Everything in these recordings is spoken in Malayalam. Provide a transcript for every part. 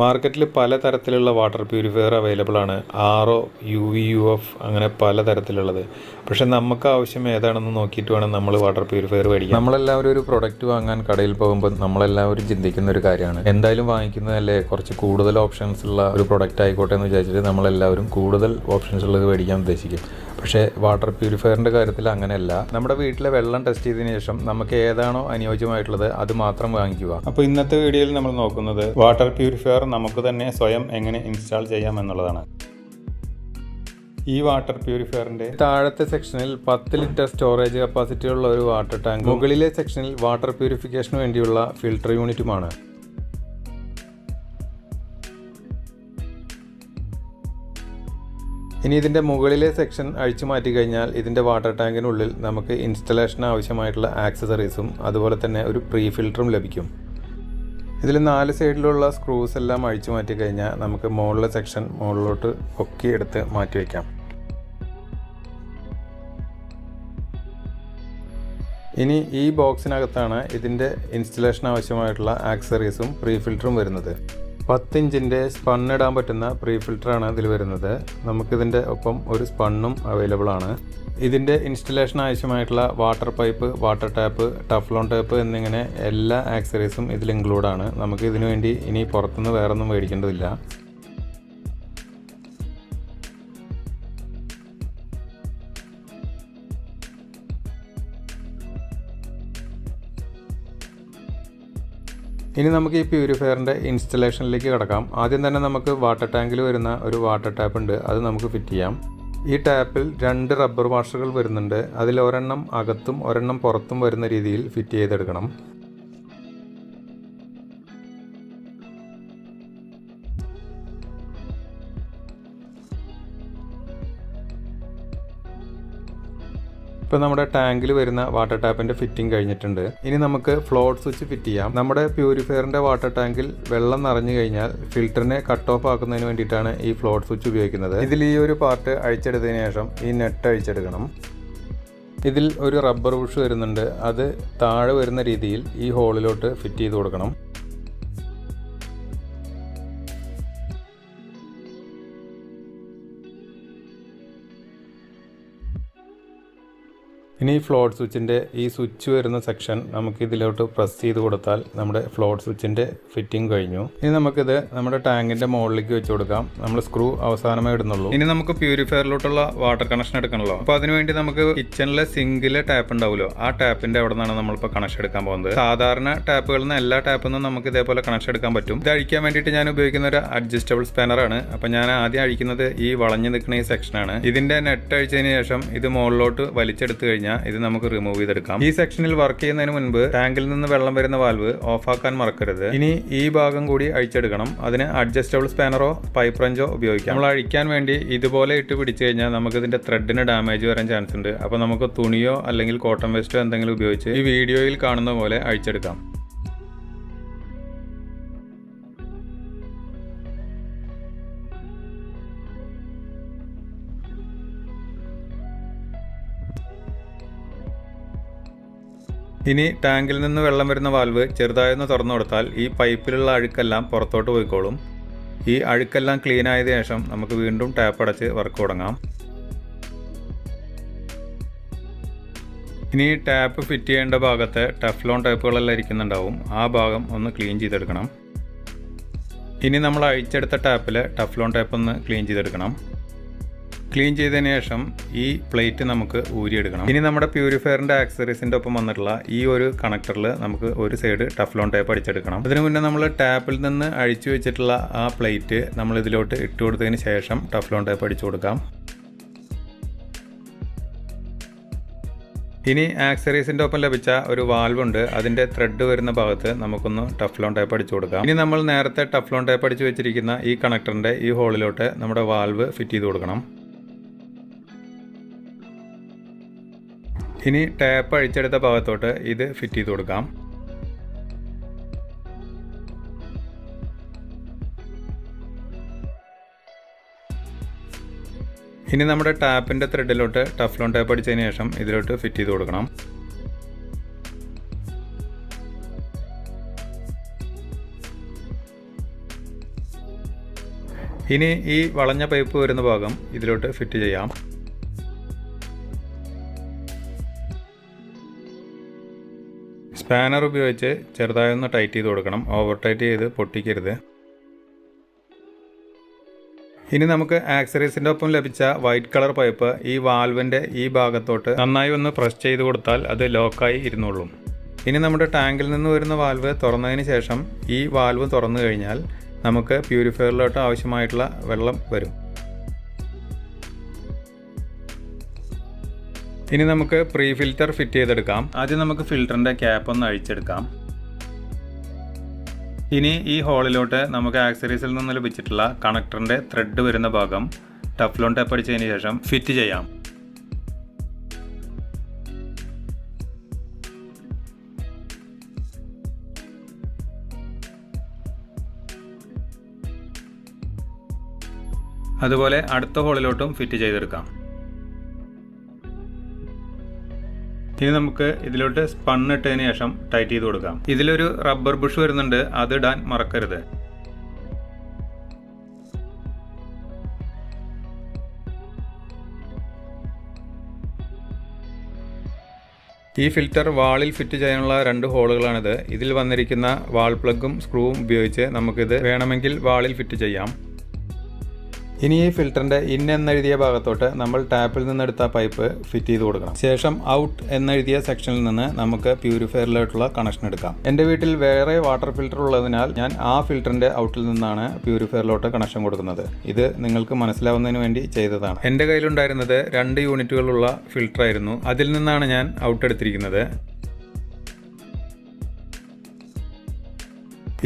മാർക്കറ്റിൽ പല തരത്തിലുള്ള വാട്ടർ പ്യൂരിഫയർ അവൈലബിൾ ആണ്. R O U V U F അങ്ങനെ പല തരത്തിലുള്ളത്. പക്ഷെ നമുക്ക് ആവശ്യം ഏതാണെന്ന് നോക്കിയിട്ട് വേണം നമ്മൾ വാട്ടർ പ്യൂരിഫയർ മേടിക്കാൻ. നമ്മളെല്ലാവരും ഒരു പ്രൊഡക്റ്റ് വാങ്ങാൻ കടയിൽ പോകുമ്പോൾ നമ്മളെല്ലാവരും ചിന്തിക്കുന്ന ഒരു കാര്യമാണ്. എന്തായാലും വാങ്ങിക്കുന്നതല്ലേ? കുറച്ച് കൂടുതൽ ഓപ്ഷൻസ് ഉള്ള ഒരു പ്രൊഡക്റ്റ് ആയിക്കോട്ടെ എന്ന് വിചാരിച്ചിട്ട് നമ്മളെല്ലാവരും കൂടുതൽ ഓപ്ഷൻസ് ഉള്ളത് മേടിക്കാൻ ഉദ്ദേശിക്കും. പക്ഷേ വാട്ടർ പ്യൂരിഫയറിന്റെ കാര്യത്തിൽ അങ്ങനെയല്ല. നമ്മുടെ വീട്ടിലെ വെള്ളം ടെസ്റ്റ് ചെയ്തതിന് ശേഷം നമുക്ക് ഏതാണോ അനുയോജ്യമായിട്ടുള്ളത് അത് മാത്രം വാങ്ങിക്കുക. അപ്പോൾ ഇന്നത്തെ വീഡിയോയിൽ നമ്മൾ നോക്കുന്നത് വാട്ടർ പ്യൂരിഫയർ നമുക്ക് തന്നെ സ്വയം എങ്ങനെ ഇൻസ്റ്റാൾ ചെയ്യാം എന്നുള്ളതാണ്. ഈ വാട്ടർ പ്യൂരിഫയറിന്റെ താഴത്തെ സെക്ഷനിൽ പത്ത് ലിറ്റർ സ്റ്റോറേജ് കപ്പാസിറ്റി ഉള്ള ഒരു വാട്ടർ ടാങ്ക് മുകളിലെ സെക്ഷനിൽ വാട്ടർ പ്യൂരിഫിക്കേഷന് വേണ്ടിയുള്ള ഫിൽട്ടർ യൂണിറ്റുമാണ് ഇനി ഇതിന്റെ മുകളിലെ സെക്ഷൻ അഴിച്ചു മാറ്റി കഴിഞ്ഞാൽ ഇതിന്റെ വാട്ടർ ടാങ്കിനുള്ളിൽ നമുക്ക് ഇൻസ്റ്റലേഷൻ ആവശ്യമായിട്ടുള്ള ആക്സസറീസും അതുപോലെ തന്നെ ഒരു പ്രീ ഫിൽറ്ററും ലഭിക്കും. ഇതിൽ നാല് സൈഡിലുള്ള സ്ക്രൂസ് എല്ലാം അഴിച്ചു മാറ്റി കഴിഞ്ഞാൽ നമുക്ക് മുകളിലെ സെക്ഷൻ മുകളിലോട്ട് പൊക്കി എടുത്ത് മാറ്റി വയ്ക്കാം ഇനി ഈ ബോക്സിനകത്താണ് ഇതിന്റെ ഇൻസ്റ്റലേഷൻ ആവശ്യമായിട്ടുള്ള ആക്സറീസും പ്രീ ഫിൽറ്ററും വരുന്നത്. പത്ത് ഇഞ്ചിന്റെ സ്പണ്ണിടാൻ പറ്റുന്ന പ്രീ ഫിൽറ്ററാണ് ഇതിൽ വരുന്നത്. നമുക്കിതിന്റെ ഒപ്പം ഒരു സ്പണ്ണും അവൈലബിൾ ആണ് ഇതിന്റെ ഇൻസ്റ്റലേഷൻ ആവശ്യമായിട്ടുള്ള water pipe water tap teflon tap എന്നിങ്ങനെ എല്ലാ ആക്സറീസും ഇതിൽ ഇൻക്ലൂഡാണ്. നമുക്ക് ഇതിനു വേണ്ടി ഇനി പുറത്തുനിന്ന് വേറൊന്നും മേടിക്കേണ്ടതില്ല. ഇനി നമുക്ക് ഈ പ്യൂരിഫയറിന്റെ ഇൻസ്റ്റലേഷനിലേക്ക് കിടക്കാം. ആദ്യം തന്നെ നമുക്ക് വാട്ടർ ടാങ്കിൽ വരുന്ന ഒരു വാട്ടർ ടാപ്പ് ഉണ്ട്. അത് നമുക്ക് ഫിറ്റ് ചെയ്യാം. ഈ ടാപ്പിൽ രണ്ട് റബ്ബർ വാഷറുകൾ വരുന്നുണ്ട്. അതിൽ ഒരെണ്ണം അകത്തും ഒരെണ്ണം പുറത്തും വരുന്ന രീതിയിൽ ഫിറ്റ് ചെയ്തെടുക്കണം. ഇപ്പോൾ നമ്മുടെ ടാങ്കിൽ വരുന്ന വാട്ടർ ടാപ്പിന്റെ ഫിറ്റിംഗ് കഴിഞ്ഞിട്ടുണ്ട്. ഇനി നമുക്ക് ഫ്ലോട്ട് സ്വിച്ച് ഫിറ്റ് ചെയ്യാം. നമ്മുടെ പ്യൂരിഫയറിന്റെ വാട്ടർ ടാങ്കിൽ വെള്ളം നിറഞ്ഞു കഴിഞ്ഞാൽ ഫിൽറ്ററിനെ കട്ട് ഓഫ് ആക്കുന്നതിന് വേണ്ടിയിട്ടാണ് ഈ ഫ്ലോട്ട് സ്വിച്ച് ഉപയോഗിക്കുന്നത്. ഇതിൽ ഈ ഒരു പാർട്ട് അഴിച്ചെടുത്തതിന് ശേഷം ഈ നെറ്റ് അഴിച്ചെടുക്കണം. ഇതിൽ ഒരു റബ്ബർ ബുഷ് വരുന്നുണ്ട്. അത് താഴെ വരുന്ന രീതിയിൽ ഈ ഹോളിലോട്ട് ഫിറ്റ് ചെയ്ത് കൊടുക്കണം. ഇനി ഫ്ലോട്ട് സ്വിച്ചിന്റെ ഈ സ്വിച്ച് വരുന്ന സെക്ഷൻ നമുക്ക് ഇതിലോട്ട് പ്രസ് ചെയ്ത് കൊടുത്താൽ നമ്മുടെ ഫ്ലോട്ട് സ്വിച്ചിന്റെ ഫിറ്റിംഗ് കഴിഞ്ഞു. ഇനി നമുക്കിത് നമ്മുടെ ടാങ്കിന്റെ മുകളിലേക്ക് വെച്ച് കൊടുക്കാം. നമ്മൾ സ്ക്രൂ അവസാനമേ ഇടുന്നുള്ളൂ. ഇനി നമുക്ക് പ്യൂരിഫയറിലോട്ടുള്ള വാട്ടർ കണക്ഷൻ എടുക്കണമല്ലോ അപ്പോൾ അതിനുവേണ്ടി നമുക്ക് കിച്ചണിലെ സിങ്കിലെ ടാപ്പ് ഉണ്ടാവുമല്ലോ. ആ ടാപ്പിന്റെ അവിടെ നിന്നാണ് നമ്മളിപ്പോൾ കണക്ഷൻ എടുക്കാൻ പോകുന്നത്. സാധാരണ ടാപ്പുകളിൽ നിന്ന് എല്ലാ ടാപ്പിൽ നിന്നും നമുക്ക് ഇതേപോലെ കണക്ഷൻ എടുക്കാൻ പറ്റും. ഇത് അഴിക്കാൻ വേണ്ടിയിട്ട് ഞാൻ ഉപയോഗിക്കുന്ന ഒരു അഡ്ജസ്റ്റബിൾ സ്പാനറാണ് അപ്പോൾ ഞാൻ ആദ്യം അഴിക്കുന്നത് ഈ വളഞ്ഞു നിൽക്കുന്ന ഈ സെക്ഷനാണ് ഇതിന്റെ നെറ്റ് അഴിച്ചതിന് ശേഷം ഇത് മുകളിലോട്ട് വലിച്ചെടുത്ത് കഴിഞ്ഞാൽ ഇത് നമുക്ക് റിമൂവ് ചെയ്തെടുക്കാം. ഈ സെക്ഷനിൽ വർക്ക് ചെയ്യുന്നതിന് മുൻപ് ടാങ്കിൽ നിന്ന് വെള്ളം വരുന്ന വാൽവ് ഓഫ് ആക്കാൻ മറക്കരുത്. ഇനി ഈ ഭാഗം കൂടി അഴിച്ചെടുക്കണം. അതിന് അഡ്ജസ്റ്റബിൾ സ്പാനറോ പൈപ്പ് റഞ്ചോ ഉപയോഗിക്കാം. നമ്മൾ അഴിക്കാൻ വേണ്ടി ഇതുപോലെ ഇട്ട് പിടിച്ചു കഴിഞ്ഞാൽ നമുക്ക് ഇതിന്റെ ത്രെഡിന് ഡാമേജ് വരാൻ ചാൻസ് ഉണ്ട്. അപ്പോൾ നമുക്ക് തുണിയോ അല്ലെങ്കിൽ കോട്ടൺ വേസ്റ്റോ എന്തെങ്കിലും ഉപയോഗിച്ച് ഈ വീഡിയോയിൽ കാണുന്ന പോലെ അഴിച്ചെടുക്കാം. ഇനി ടാങ്കിൽ നിന്ന് വെള്ളം വരുന്ന വാൽവ് ചെറുതായൊന്ന് തുറന്നു കൊടുത്താൽ ഈ പൈപ്പിലുള്ള അഴുക്കെല്ലാം പുറത്തോട്ട് പോയിക്കോളും. ഈ അഴുക്കെല്ലാം ക്ലീൻ ആയതിനു ശേഷം നമുക്ക് വീണ്ടും ടാപ്പ് അടച്ച് വർക്ക് തുടങ്ങാം. ഇനി ടാപ്പ് ഫിറ്റ് ചെയ്യേണ്ട ഭാഗത്ത് ടഫ്ലോൺ ടൈപ്പുകളെല്ലാം ഇരിക്കുന്നുണ്ടാവും. ആ ഭാഗം ഒന്ന് ക്ലീൻ ചെയ്തെടുക്കണം. ഇനി നമ്മൾ അഴിച്ചെടുത്ത ടാപ്പിൽ ടഫ്ലോൺ ടൈപ്പ് ഒന്ന് ക്ലീൻ ചെയ്തെടുക്കണം. ക്ലീൻ ചെയ്തതിന് ശേഷം ഈ പ്ലേറ്റ് നമുക്ക് ഊരിയെടുക്കണം. ഇനി നമ്മുടെ പ്യൂരിഫയറിന്റെ ആക്സറീസിന്റെ ഒപ്പം വന്നിട്ടുള്ള ഈ ഒരു കണക്ടറിൽ നമുക്ക് ഒരു സൈഡ് ടഫ്ലോൺ ടൈപ്പ് അടിച്ചെടുക്കണം. അതിനു മുന്നേ നമ്മൾ ടാപ്പിൽ നിന്ന് അഴിച്ചു വെച്ചിട്ടുള്ള ആ പ്ലേറ്റ് നമ്മൾ ഇതിലോട്ട് ഇട്ട് കൊടുത്തതിന് ശേഷം ടഫ്ലോൺ ടൈപ്പ് അടിച്ചു കൊടുക്കാം. ഇനി ആക്സറീസിന്റെ ഒപ്പം ലഭിച്ച ഒരു വാൽവ് ഉണ്ട്. അതിന്റെ ത്രെഡ് വരുന്ന ഭാഗത്ത് നമുക്കൊന്ന് ടഫ്ലോൺ ടൈപ്പ് അടിച്ചു കൊടുക്കാം. ഇനി നമ്മൾ നേരത്തെ ടഫ്ലോൺ ടൈപ്പ് അടിച്ചു വെച്ചിരിക്കുന്ന ഈ കണക്ടറിന്റെ ഈ ഹോളിലോട്ട് നമ്മുടെ വാൽവ് ഫിറ്റ് ചെയ്ത് കൊടുക്കണം. ഇനി ടാപ്പ് അഴിച്ചെടുത്ത ഭാഗത്തോട്ട് ഇത് ഫിറ്റ് ചെയ്ത് കൊടുക്കാം. ഇനി നമ്മുടെ ടാപ്പിന്റെ ത്രെഡിലോട്ട് ടഫ്ലോൺ ടാപ്പ് അടിച്ചതിന് ശേഷം ഇതിലോട്ട് ഫിറ്റ് ചെയ്ത് കൊടുക്കണം. ഇനി ഈ വളഞ്ഞ പൈപ്പ് വരുന്ന ഭാഗം ഇതിലോട്ട് ഫിറ്റ് ചെയ്യാം. സ്പാനർ ഉപയോഗിച്ച് ചെറുതായി ഒന്ന് ടൈറ്റ് ചെയ്ത് കൊടുക്കണം. ഓവർ ടൈറ്റ് ചെയ്ത് പൊട്ടിക്കരുത്. ഇനി നമുക്ക് ആക്സറീസിന്റെ ഒപ്പം ലഭിച്ച വൈറ്റ് കളർ പൈപ്പ് ഈ വാൽവിന്റെ ഈ ഭാഗത്തോട്ട് നന്നായി ഒന്ന് പ്രസ് ചെയ്ത് കൊടുത്താൽ അത് ലോക്കായി ഇരുന്നുള്ളൂ ഇനി നമ്മുടെ ടാങ്കിൽ നിന്ന് വരുന്ന വാൽവ് തുറന്നതിന് ശേഷം ഈ വാൽവ് തുറന്നു കഴിഞ്ഞാൽ നമുക്ക് പ്യൂരിഫയറിലോട്ട് ആവശ്യമായിട്ടുള്ള വെള്ളം വരും. ഇനി നമുക്ക് പ്രീ ഫിൽറ്റർ ഫിറ്റ് ചെയ്തെടുക്കാം. ആദ്യം നമുക്ക് ഫിൽറ്ററിന്റെ ക്യാപ്പ് ഒന്ന് അഴിച്ചെടുക്കാം. ഇനി ഈ ഹോളിലോട്ട് നമുക്ക് ആക്സറീസിൽ നിന്ന് ലഭിച്ചിട്ടുള്ള കണക്ടറിന്റെ ത്രെഡ് വരുന്ന ഭാഗം ടഫ്ലോൺ ടാപ്പ് അടിച്ചതിന് ശേഷം ഫിറ്റ് ചെയ്യാം. അതുപോലെ അടുത്ത ഹോളിലോട്ടും ഫിറ്റ് ചെയ്തെടുക്കാം. ഇനി നമുക്ക് ഇതിലോട്ട് സ്പണ്ണിട്ടതിന് ശേഷം ടൈറ്റ് ചെയ്ത് കൊടുക്കാം. ഇതിലൊരു റബ്ബർ ബുഷ് വരുന്നുണ്ട് അത് ഇടാൻ മറക്കരുത്. ഈ ഫിൽറ്റർ വാളിൽ ഫിറ്റ് ചെയ്യാനുള്ള രണ്ട് ഹോളുകളാണിത്. ഇതിൽ വന്നിരിക്കുന്ന വാൾ പ്ലഗും സ്ക്രൂവും ഉപയോഗിച്ച് നമുക്കിത് വേണമെങ്കിൽ വാളിൽ ഫിറ്റ് ചെയ്യാം. ഇനി ഈ ഫിൽറ്ററിന്റെ ഇൻ എന്നെഴുതിയ ഭാഗത്തോട്ട് നമ്മൾ ടാപ്പിൽ നിന്നെടുത്ത പൈപ്പ് ഫിറ്റ് ചെയ്ത് കൊടുക്കണം. ശേഷം ഔട്ട് എന്നെഴുതിയ സെക്ഷനിൽ നിന്ന് നമുക്ക് പ്യൂരിഫയറിലോട്ടുള്ള കണക്ഷൻ എടുക്കാം. എന്റെ വീട്ടിൽ വേറെ വാട്ടർ ഫിൽറ്റർ ഉള്ളതിനാൽ ഞാൻ ആ ഫിൽറ്ററിന്റെ ഔട്ടിൽ നിന്നാണ് പ്യൂരിഫയറിലോട്ട് കണക്ഷൻ കൊടുക്കുന്നത്. ഇത് നിങ്ങൾക്ക് മനസ്സിലാവുന്നതിന് വേണ്ടി ചെയ്തതാണ്. എന്റെ കയ്യിലുണ്ടായിരുന്നത് രണ്ട് യൂണിറ്റുകളുള്ള ഫിൽറ്റർ ആയിരുന്നു. അതിൽ നിന്നാണ് ഞാൻ ഔട്ട് എടുത്തിരിക്കുന്നത്.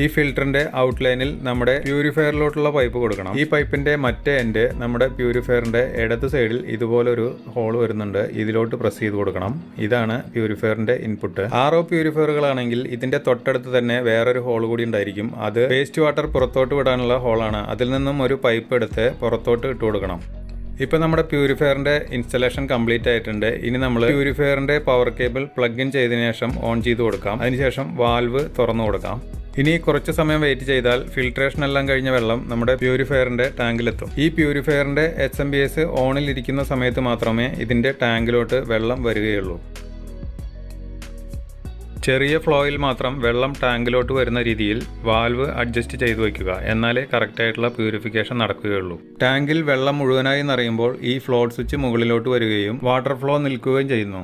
ഈ ഫിൽറ്ററിന്റെ ഔട്ട്ലൈനിൽ നമ്മുടെ പ്യൂരിഫയറിലോട്ടുള്ള പൈപ്പ് കൊടുക്കണം. ഈ പൈപ്പിന്റെ മറ്റേ എൻഡ് നമ്മുടെ പ്യൂരിഫയറിന്റെ ഇടത് സൈഡിൽ ഇതുപോലൊരു ഹോൾ വരുന്നുണ്ട്. ഇതിലോട്ട് പ്രസ് ചെയ്ത് കൊടുക്കണം. ഇതാണ് പ്യൂരിഫയറിന്റെ ഇൻപുട്ട് ഒ പ്യൂരിഫയറുകളാണെങ്കിൽ ഇതിന്റെ തൊട്ടടുത്ത് തന്നെ വേറൊരു ഹോൾ കൂടി ഉണ്ടായിരിക്കും. അത് വേസ്റ്റ് വാട്ടർ പുറത്തോട്ട് വിടാനുള്ള ഹോളാണ് അതിൽ നിന്നും ഒരു പൈപ്പ് എടുത്ത് പുറത്തോട്ട് ഇട്ട് കൊടുക്കണം. ഇപ്പൊ നമ്മുടെ പ്യൂരിഫയറിന്റെ ഇൻസ്റ്റലേഷൻ കംപ്ലീറ്റ് ആയിട്ടുണ്ട്. ഇനി നമ്മൾ പ്യൂരിഫയറിന്റെ പവർ കേബിൾ പ്ലഗ് ഇൻ ചെയ്തതിനു ശേഷം ഓൺ ചെയ്ത് കൊടുക്കാം. അതിനുശേഷം വാൽവ് തുറന്നു കൊടുക്കാം. ഇനി കുറച്ച് സമയം വെയിറ്റ് ചെയ്താൽ ഫിൽട്രേഷൻ എല്ലാം കഴിഞ്ഞ വെള്ളം നമ്മുടെ പ്യൂരിഫയറിന്റെ ടാങ്കിലെത്തും ഈ പ്യൂരിഫയറിന്റെ എച്ച് എം ബി എസ് ഓണിൽ ഇരിക്കുന്ന സമയത്ത് മാത്രമേ ഇതിന്റെ ടാങ്കിലോട്ട് വെള്ളം വരികയുള്ളൂ. ചെറിയ ഫ്ലോയിൽ മാത്രം വെള്ളം ടാങ്കിലോട്ട് വരുന്ന രീതിയിൽ വാൽവ് അഡ്ജസ്റ്റ് ചെയ്തു വയ്ക്കുക. എന്നാലേ കറക്റ്റായിട്ടുള്ള പ്യൂരിഫിക്കേഷൻ നടക്കുകയുള്ളൂ. ടാങ്കിൽ വെള്ളം മുഴുവനായി നിറയുമ്പോൾ ഈ ഫ്ലോട്ട് സ്വിച്ച് മുകളിലോട്ട് വരികയും വാട്ടർ ഫ്ലോ നിൽക്കുകയും ചെയ്യുന്നു.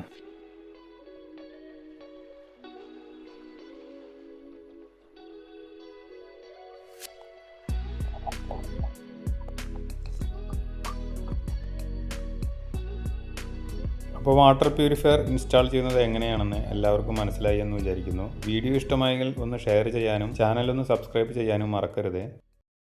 അപ്പോൾ വാട്ടർ പ്യൂരിഫയർ ഇൻസ്റ്റാൾ ചെയ്യുന്നത് എങ്ങനെയാണെന്ന് എല്ലാവർക്കും മനസ്സിലായി എന്ന് വിചാരിക്കുന്നു. വീഡിയോ ഇഷ്ടമായെങ്കിൽ ഒന്ന് ഷെയർ ചെയ്യാനും ചാനൽ ഒന്ന് സബ്സ്ക്രൈബ് ചെയ്യാനും മറക്കരുത്.